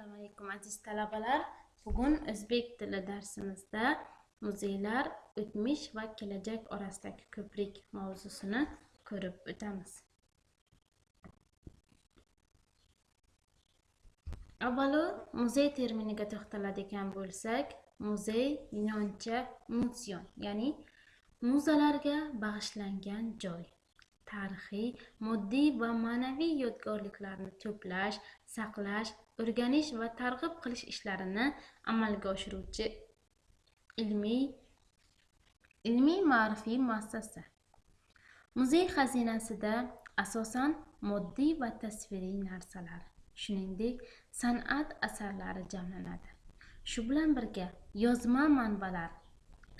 assalomu alaykum aziz talabalar. Bugun o'zbek tili darsimizda muzeylar o'tmish va kelajak orasidagi ko'prik mavzusini ko'rib o'tamiz. Avvalo muzey terminiga to'xtaladigan bo'lsak muzey yunoncha musion ya'ni muzalarga bag'ishlangan joy. Tarixiy moddiy va ma'naviy yodgorliklarni to'plash saqlash o'rganish va targ'ib qilish ishlarini amalga oshiruvchi ilmiy ilmiy ma'rifiy muassasa. Muzey xazinasida asosan moddiy va tasviriy narsalar shuningdek san'at asarlari jamlanadi. Shu bilan birga yozma manbalar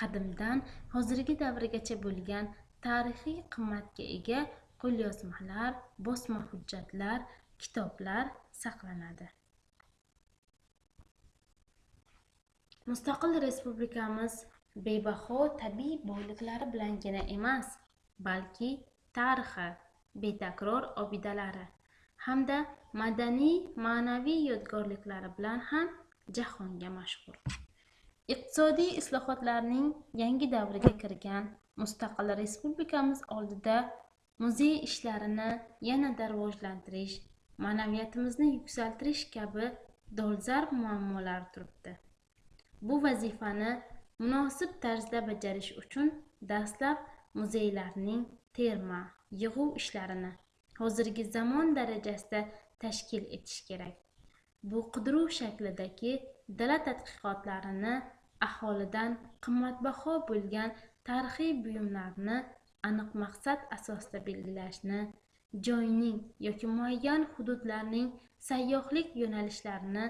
qadimdan hozirgi davrgacha bo'lgan tarixiy qimmatga ega qo'lyozmalar bosma hujjatlar kitoblar saqlanadi. Mustaqil respublikamiz bebaho tabiiy boyliklari bilangina emas balki tarixi betakror obidalari hamda madaniy ma'naviy yodgorliklari bilan ham jahonga mashhur. Iqtisodiy islohotlarning yangi davriga kirgan mustaqil respublikamiz oldida muzey ishlarini yanada rivojlantirish ma'naviyatimizni yuksaltirish kabi dolzarb muammolar turibdi. Bu vazifani munosib tarzda bajarish uchun dastlab muzeylarning terma yig'uv ishlarini hozirgi zamon darajasida tashkil etish kerak bu qidiruv shaklidagi dala tadqiqotlarini aholidan qimmatbaho bo'lgan tarixiy buyumlarni aniq maqsad asosida belgilashni joyning yoki muayyan hududlarning sayyohlik yo'nalishlarini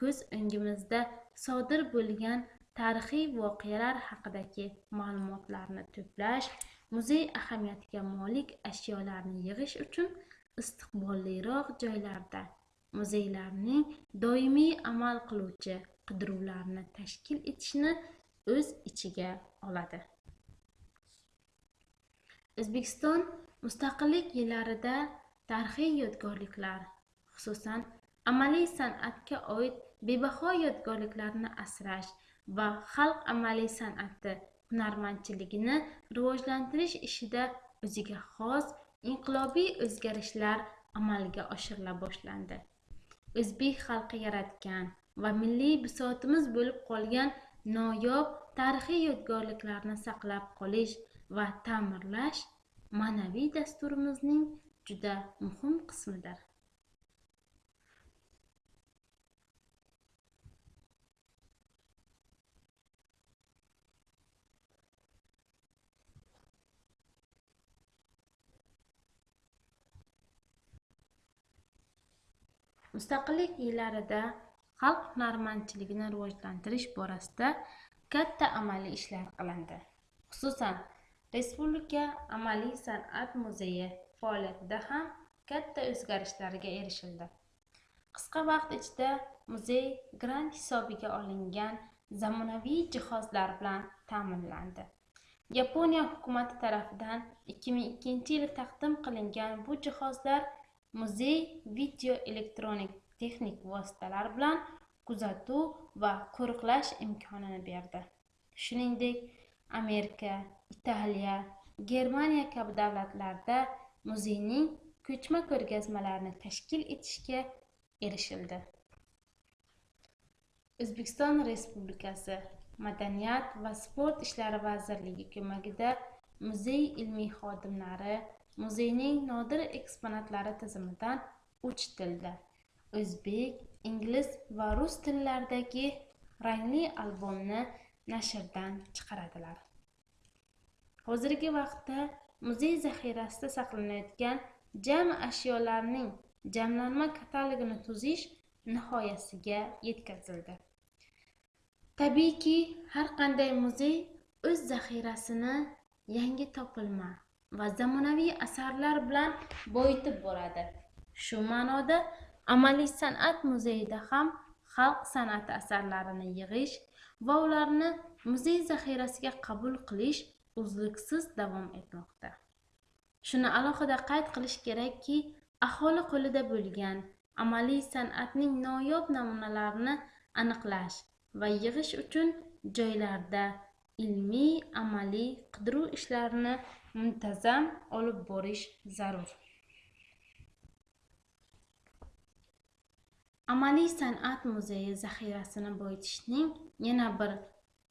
ko'z o'ngimizda sodir bo'lgan tarixiy voqealar haqidagi ma'lumotlarni to'plash muzey ahamiyatiga molik ashyolarni yig'ish uchun istiqbolliroq joylarda muzeylarning doimiy amal qiluvchi qidiruvlarni tashkil etishni o'z ichiga oladi. O'zbekiston mustaqillik yillarida tarixiy yodgorliklar xususan amaliy san'atga oid bebaho yodgorliklarni asrash va xalq amaliy san'ati hunarmandchiligini rivojlantirish ishida o'ziga xos inqilobiy o'zgarishlar amalga oshirila boshlandi. O'zbek xalqi yaratgan va milliy bisotimiz bo'lib qolgan noyob tarixiy yodgorliklarni saqlab qolish va ta'mirlash ma'naviy dasturimizning juda muhim qismidir. Mustaqillik yillarida xalq hunarmandchiligini rivojlantirish borasida katta amaliy ishlar qilindi. Xususan respublika amaliy san'at muzeyi faoliyatida ham katta o'zgarishlarga erishildi. Qisqa vaqt ichida muzey grant hisobiga olingan zamonaviy jihozlar bilan ta'minlandi. Yaponiya hukumati tarafidan 2002 yili taqdim qilingan bu jihozlar muzey video elektronik texnik vositalar bilan kuzatuv va qo'riqlash imkonini berdi. Shuningdek amerika italiya germaniya kabi davlatlarda muzeyning ko'chma ko'rgazmalarini tashkil etishga erishildi. O'zbekiston respublikasi madaniyat va sport ishlari vazirligi ko'magida muzey ilmiy xodimlari muzeyning nodir eksponatlari tizimidan uch tilda o'zbek ingliz va rus tillaridagi rangli albomni nashrdan chiqaradilar. Hozirgi vaqtda muzey zaxirasida saqlanayotgan jami ashyolarning jamlanma katalogini tuzish nihoyasiga yetkazildi. Tabiiyki har qanday muzey o'z zaxirasini yangi topilma va zamonaviy asarlar bilan boyitib boradi. Shu ma'noda amaliy san'at muzeyida ham xalq san'ati asarlarini yig'ish va ularni muzey zaxirasiga qabul qilish uzluksiz davom etmoqda. Shuni alohida qayd qilish kerakki aholi qo'lida bo'lgan amaliy san'atning noyob namunalarini aniqlash va yig'ish uchun joylarda ilmiy amaliy qidiruv ishlarini muntazam olib borish zarur. Amaliy san'at muzeyi zaxirasini boyitishning yana bir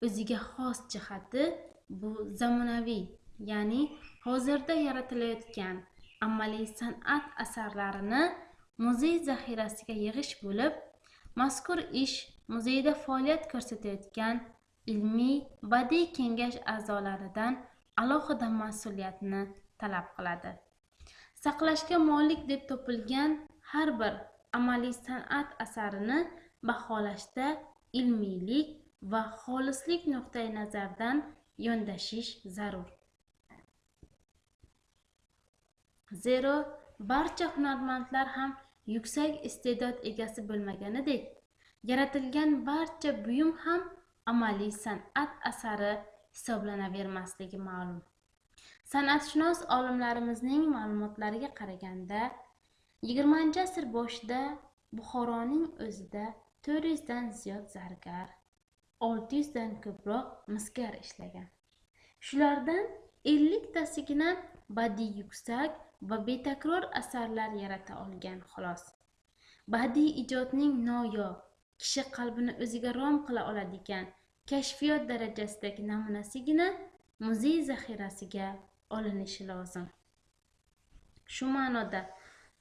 o'ziga xos jihati bu zamonaviy ya'ni hozirda yaratilayotgan amaliy san'at asarlarini muzey zaxirasiga yig'ish bo'lib mazkur ish muzeyda faoliyat ko'rsatayotgan ilmiy badiiy kengash a'zolaridan alohida mas'uliyatni talab qiladi. Saqlashga molik deb topilgan har bir amaliy san'at asarini baholashda ilmiylik va xolislik nuqtai nazaridan yondashish zarur. Zero barcha hunarmandlar ham yuksak iste'dod egasi bo'lmaganidek yaratilgan barcha buyum ham amaliy san'at asari hisoblanavermasligi ma'lum. San'atshunos olimlarimizning ma'lumotlariga qaraganda yigirmanchi asr boshida buxoroning o'zida to'rt yuzdan ziyod zargar olti yuzdan ko'proq misgar ishlagan. Shulardan elliktasigina badiiy yuksak va betakror asarlar yarata olgan xolos. Badiiy ijodning noyob kishi qalbini o'ziga rom qila oladigan kashfiyot darajasidagi namunasigina muzey zaxirasiga olinishi lozim. Shu ma'noda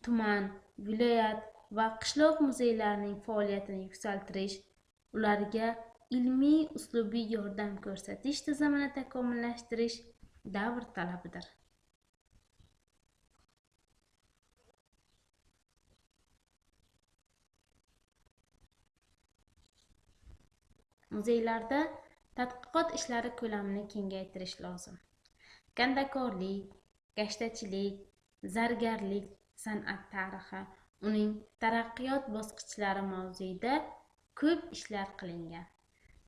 tuman viloyat va qishloq muzeylarining faoliyatini yuksaltirish ularga ilmiy uslubiy yordam ko'rsatish tizimini takomillashtirish davr talabidir. Muzeylarda tadqiqot ishlari ko'lamini kengaytirish lozim. Kandakorlik gashtachilik zargarlik san'at tarixi uning taraqqiyot bosqichlari mavzuida ko'p ishlar qilingan.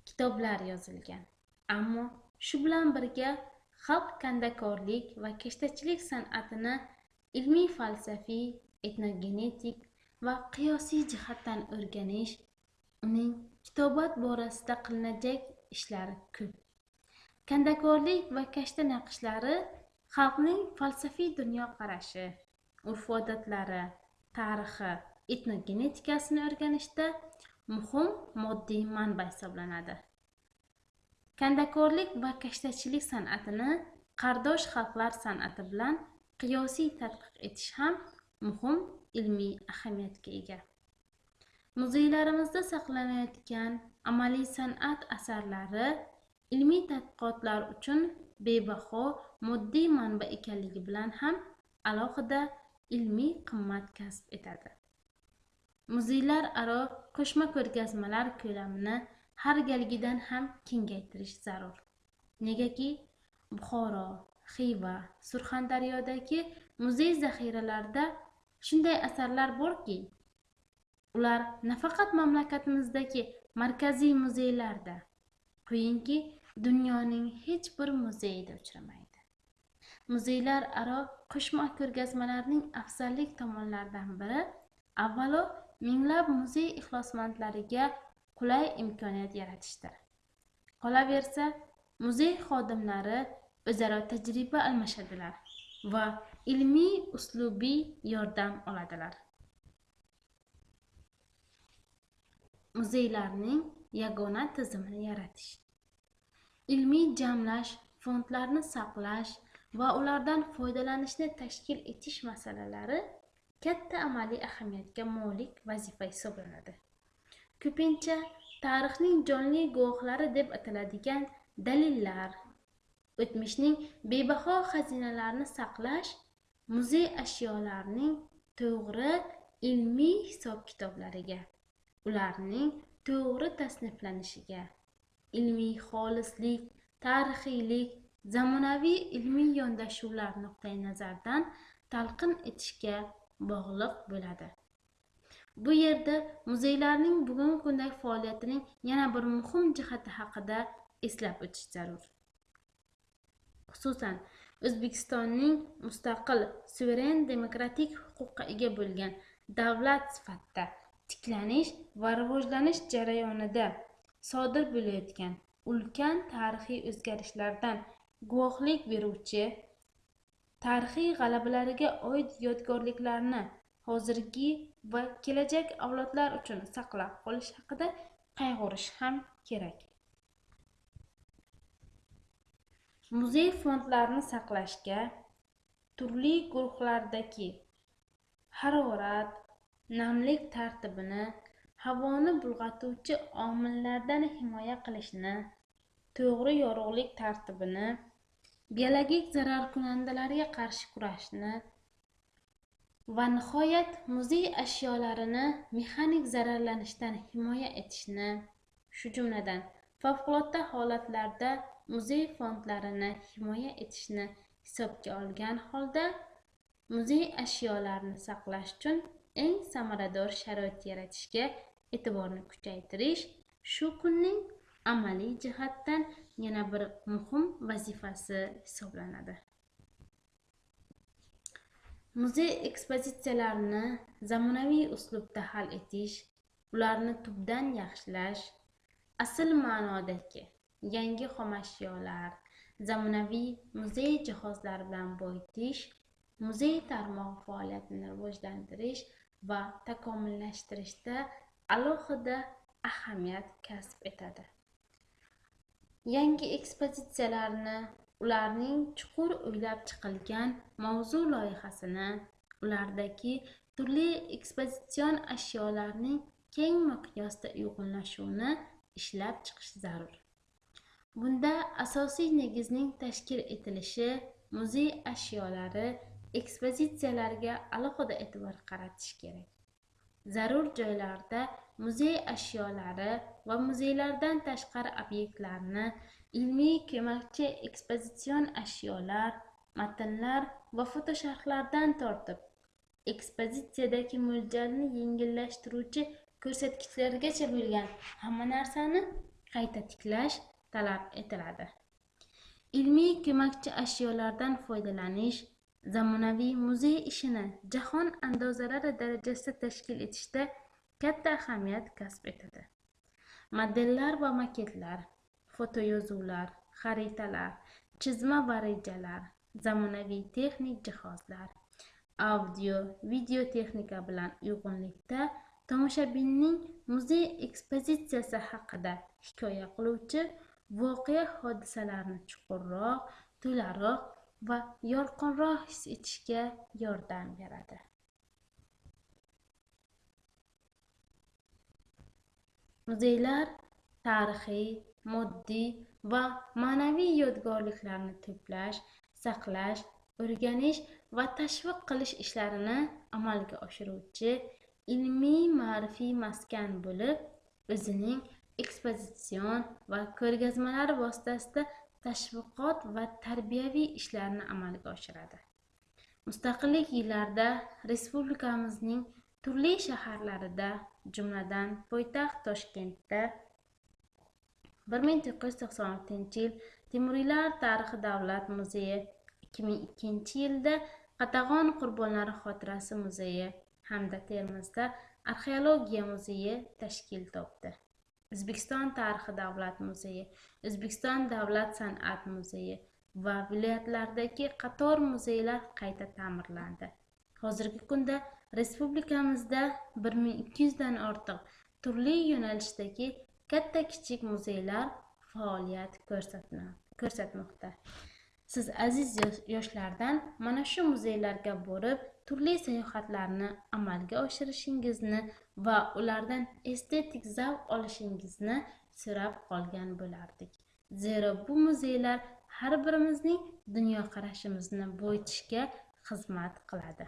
Kitoblar yozilgan. Ammo shu bilan birga xalq kandakorlik va kashtachilik san'atini ilmiy falsafiy etnogenetik va qiyosiy jihatdan o'rganish uning kitobat borasida qilinajak ishlari ko'p. Kandakorlik va kashta naqshlari xalqning falsafiy dunyoqarashi urf odatlari tarixi etnogenetikasini o'rganishda muhim moddiy manba hisoblanadi. Kandakorlik va kashtachilik san'atini qardosh xalqlar san'ati bilan qiyosiy tadqiq etish ham muhim ilmiy ahamiyatga ega. Muzeylarimizda saqlanayotgan amaliy san'at asarlari ilmiy tadqiqotlar uchun bebaho moddiy manba ekanligi bilan ham alohida ilmiy qimmat kasb etadi. Muzeylar aro qo'shma ko'rgazmalar ko'lamini har galgidan ham kengaytirish zarur. Negaki buxoro xiva surxondaryodagi muzey zaxiralarida shunday asarlar borki ular nafaqat mamlakatimizdagi markaziy muzeylarda qo'yingki dunyoning hech bir muzeyida uchramaydi. Muzeylar aro qo'shma ko'rgazmalarning afzallik tomonlaridan biri avvalo minglab muzey ixlosmandlariga qulay imkoniyat yaratishdir. Qolaversa muzey xodimlari o'zaro tajriba almashadilar va ilmiy uslubiy yordam oladilar. Muzeylarning yagona tizimini yaratish. Ilmiy jamlash fondlarni saqlash va ulardan foydalanishni tashkil etish masalalari katta amaliy ahamiyatga molik vazifa hisoblanadi. Ko'pincha tarixning jonli guvohlari deb ataladigan dalillar o'tmishning bebaho xazinalarini saqlash muzey ashyolarining to'g'ri ilmiy hisob kitoblariga ularning to'g'ri tasniflanishiga ilmiy xolislik tarixiylik zamonaviy ilmiy yondashuvlar nuqtai nazaridan talqin etishga bog'liq bo'ladi. Bu yerda muzeylarning bugungi kundagi faoliyatining yana bir muhim jihati haqida eslab o'tish zarur. Xususan o'zbekistonning mustaqil suveren demokratik huquqqa ega bo'lgan davlat sifatida tiklanish va rivojlanish jarayonida sodir bo'layotgan ulkan tarixiy o'zgarishlardan guvohlik beruvchi tarixiy g'alabalariga oid yodgorliklarni hozirgi va kelajak avlodlar uchun saqlab qolish haqida qayg'urish ham kerak. Muzey fondlarini saqlashga turli guruhlardagi harorat namlik tartibini havoni bulg'atuvchi omillardan himoya qilishni to'g'ri yorug'lik tartibini biologik zararkunandalarga qarshi kurashni va nihoyat muzey ashyolarini mexanik zararlanishdan himoya etishni shu jumladan favqulodda holatlarda muzey fondlarini himoya etishni hisobga olgan holda muzey ashyolarini saqlash uchun eng samarador sharoit yaratishga e'tiborni kuchaytirish shu kunning amaliy jihatdan yana bir muhim vazifasi hisoblanadi. Muzey ekspozitsiyalarini zamonaviy uslubda hal etish ularni tubdan yaxshilash asl ma'nodagi yangi xomashyolar zamonaviy muzey jihozlari bilan boyitish muzey tarmog'i faoliyatini rivojlantirish va takomillashtirishda alohida ahamiyat kasb etadi. Yangi ekspozitsiyalarni ularning chuqur o'ylab chiqilgan mavzu loyihasini ulardagi turli ekspozitsion ashyolarning keng miqyosda uyg'unlashuvini ishlab chiqish zarur. Bunda asosiy negizning tashkil etilishi muzey ashyolari ekspozitsiyalarga alohida e'tibor qaratish kerak. Zarur joylarda muzey ashyolari va muzeylardan tashqari obyektlarni ilmiy ko'makchi ekspozitsion ashyolar matnlar va fotosharhlardan tortib ekspozitsiyadagi mo'ljalni yengillashtiruvchi ko'rsatkichlargacha bo'lgan hamma narsani qayta tiklash talab etiladi. Ilmiy ko'makchi ashyolardan foydalanish zamonaviy muzey ishini jahon andozalari darajasida tashkil etishda katta ahamiyat kasb etadi. Modellar va maketlar fotoyozuvlar xaritalar chizma va rejalar zamonaviy texnik jihozlar audio video texnika bilan uyg'unlikda tomoshabinning muzey ekspozitsiyasi haqida hikoya qiluvchi voqea hodisalarni chuqurroq to'laroq va yorqinroq his etishga yordam beradi. Muzeylar tarixiy moddiy va ma'naviy yodgorliklarni to'plash saqlash o'rganish va tashviq qilish ishlarini amalga oshiruvchi ilmiy ma'rifiy maskan bo'lib o'zining ekspozitsion va ko'rgazmalar vositasida tashviqot va tarbiyaviy ishlarni amalga oshiradi. Mustaqillik yillarida respublikamizning turli shaharlarida jumladan poytaxt toshkentda bir ming to'qqiz yuz to'qson oltinchi yil temuriylar tarixi davlat muzeyi ikki ming ikkinchi yilda qatag'on qurbonlari xotirasi muzeyi hamda termizda arxeologiya muzeyi tashkil topdi. O'zbekiston tarixi davlat muzeyi o'zbekiston davlat san'at muzeyi va viloyatlardagi qator muzeylar qayta ta'mirlandi. Hozirgi kunda respublikamizda bir ming ikki yuzdan ortiq turli yo'nalishdagi katta kichik muzeylar faoliyat ko'rsatmoqda. Siz aziz yoshlardan mana shu muzeylarga borib turli sayohatlarni amalga oshirishingizni va ulardan estetik zavq olishingizni so'rab qolgan bo'lardik. Zero bu muzeylar har birimizning dunyoqarashimizni boyitishga xizmat qiladi.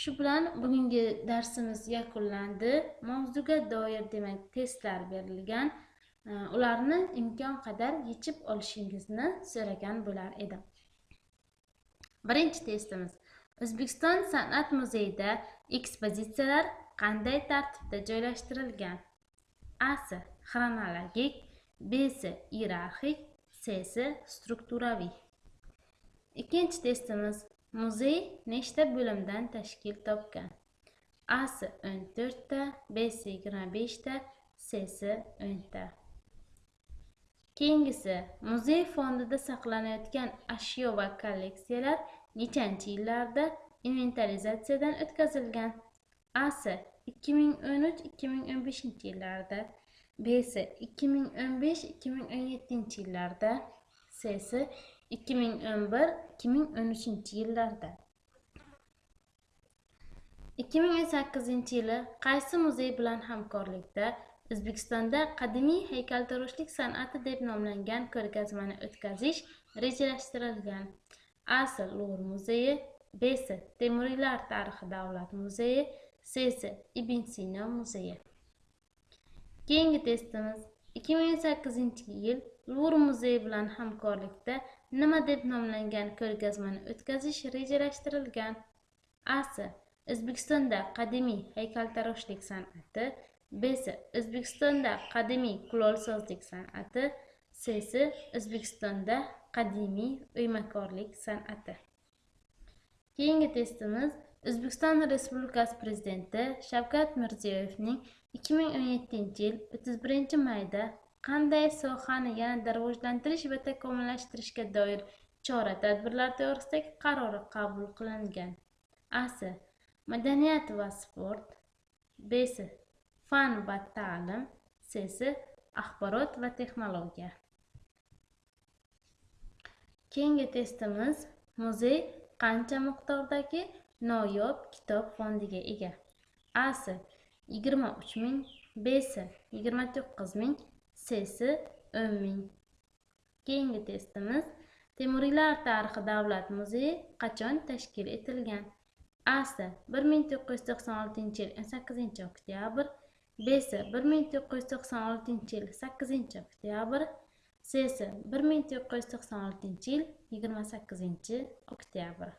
Shu bilan bugungi darsimiz yakunlandi. Mavzuga doir demak testlar berilgan ularni imkon qadar yechib olishingizni so'ragan bo'lar edim. Birinchi testimiz. O'zbekiston san'at muzeyida ekspozitsiyalar qanday tartibda joylashtirilgan? Asi xronologik bsi iyerarxik ssi strukturaviy. Ikkinchi testimiz muzey nechta bo'limdan tashkil topgan? A'si o'n to'rtta b'si yigirma beshta c'si o'nta. Keyingisi muzey fondida saqlanayotgan ashyo va kolleksiyalar nechanchi yillarda inventarizatsiyadan o'tkazilgan? A'si ikki ming o'n uch ikki ming o'n beshinchi yillarda. B'si ikki ming o'n besh ikki ming o'n yettinchi yillarda. C'si ikki ming o'n bir ikki ming o'n uchinchi yillarda. ikki ming o'n sakkizinchi yili qaysi muzey bilan hamkorlikda o'zbekistonda qadimiy haykaltaroshlik san'ati deb nomlangan ko'rgazmani o'tkazish rejalashtirilgan. A'si luvr muzeyi b'si temuriylar tarixi davlat muzeyi c'si ibn sino muzeyi. Keyingi testimiz. ikki ming o'n sakkizinchi yil luvr muzeyi bilan hamkorlikda nima deb nomlangan ko'rgazmani o'tkazish rejalashtirilgan? A o'zbekistonda qadimiy haykaltaroshlik san'ati besi o'zbekistonda qadimiy kulolsozlik san'ati. Sesi o'zbekistonda qadimiy o'ymakorlik san'ati. Keyingi testimiz o'zbekiston respublikasi prezidenti shavkat mirziyoyevning ikki ming o'n yettinchi yil o'ttiz birinchi mayda qanday sohani yanada rivojlantirish va takomillashtirishga doir chora tadbirlar to'g'risidagi qarori qabul qilingan. A'si madaniyat va sport. B'si fan va ta'lim sesi axborot va texnologiya. Keyingi testimiz muzey qancha miqdordagi noyob kitob fondiga ega? A'si yigirma uch ming b'si yigirma to'qqiz ming c'si o'n ming. Keyingi testimiz temuriylar tarixi davlat muzeyi qachon tashkil etilgan? A'si bir ming to'qqiz yuz to'qson oltinchi yil o'n sakkizinchi oktyabr b'si bir ming to'qqiz yuz to'qson oltinchi yil sakkizinchi oktyabr. Sesi bir ming to'qqiz yuz to'qson oltinchi yil yigirma sakkizinchi oktyabr.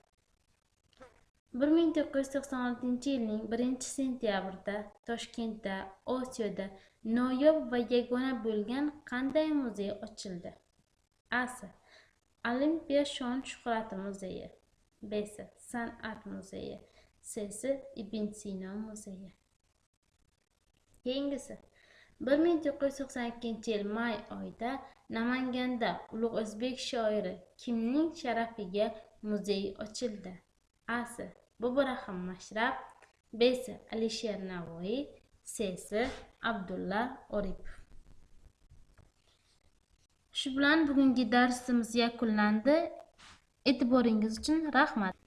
bir ming to'qqiz yuz to'qson oltinchi yilning birinchi sentyabrida toshkentda osiyoda noyob va yagona bo'lgan qanday muzey ochildi? A'si olimpiya shon shuhrati muzeyi b'si san'at muzeyi sesi ibn sino muzeyi. Keyingisi bir ming to'qqiz yuz to'qson ikkinchi yil may oyida namanganda ulug' o'zbek shoiri kimning sharafiga muzey ochildi a'si boburahim mashrab B. alisher navoiy C. abdulla oripov shu bilan bugungi darsimiz yakunlandi e'tiboringiz uchun rahmat